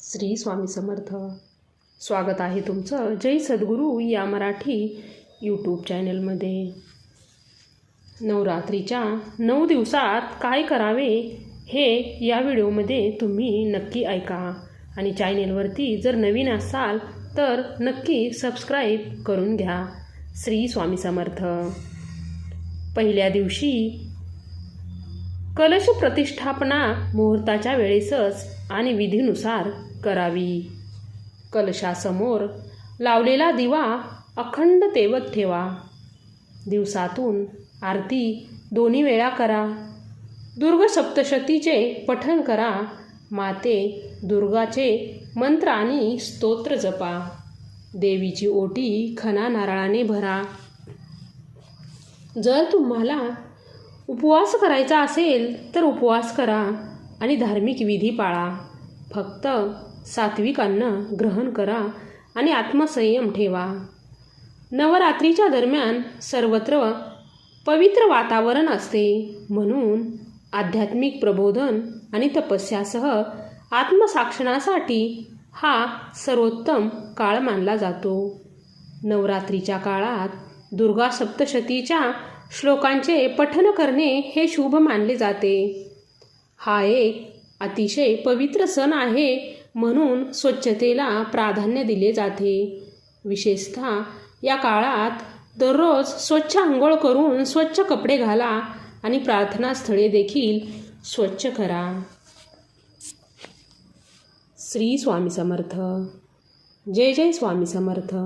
श्री स्वामी समर्थ. स्वागत आहे तुमचं जय सद्गुरू या मराठी यूट्यूब चॅनलमध्ये नवरात्रीच्या नऊ दिवसात काय करावे हे या व्हिडिओमध्ये तुम्ही नक्की ऐका. आणि चॅनेलवरती जर नवीन असाल तर नक्की सबस्क्राईब करून घ्या. श्री स्वामी समर्थ. पहिल्या दिवशी कलश प्रतिष्ठापना मुहूर्ताच्या वेळेसच आणि विधीनुसार करावी. कलशासमोर लावलेला दिवा अखंड तेवत ठेवा. दिवसातून आरती दोन्ही वेळा करा. दुर्ग सप्तशतीचे पठण करा. माते दुर्गाचे मंत्र आणि स्तोत्र जपा. देवीची ओटी खना नारळाने भरा. जर तुम्हाला उपवास करायचा असेल तर उपवास करा आणि धार्मिक विधी पाळा. फक्त सात्विक अन्न ग्रहण करा आणि आत्मसंयम ठेवा. नवरात्रीच्या दरम्यान सर्वत्र पवित्र वातावरण असते. म्हणून आध्यात्मिक प्रबोधन आणि तपस्यासह आत्मसाक्षणासाठी हा सर्वोत्तम काळ मानला जातो. नवरात्रीच्या काळात दुर्गा सप्तशतीच्या श्लोकांचे पठन करणे हे शुभ मानले जाते. हा एक अतिशय पवित्र सण आहे म्हणून स्वच्छतेला प्राधान्य दिले जाते. विशेषतः या काळात दररोज स्वच्छ आंघोळ करून स्वच्छ कपडे घाला आणि प्रार्थनास्थळे देखील स्वच्छ करा. श्री स्वामी समर्थ. जय जय स्वामी समर्थ.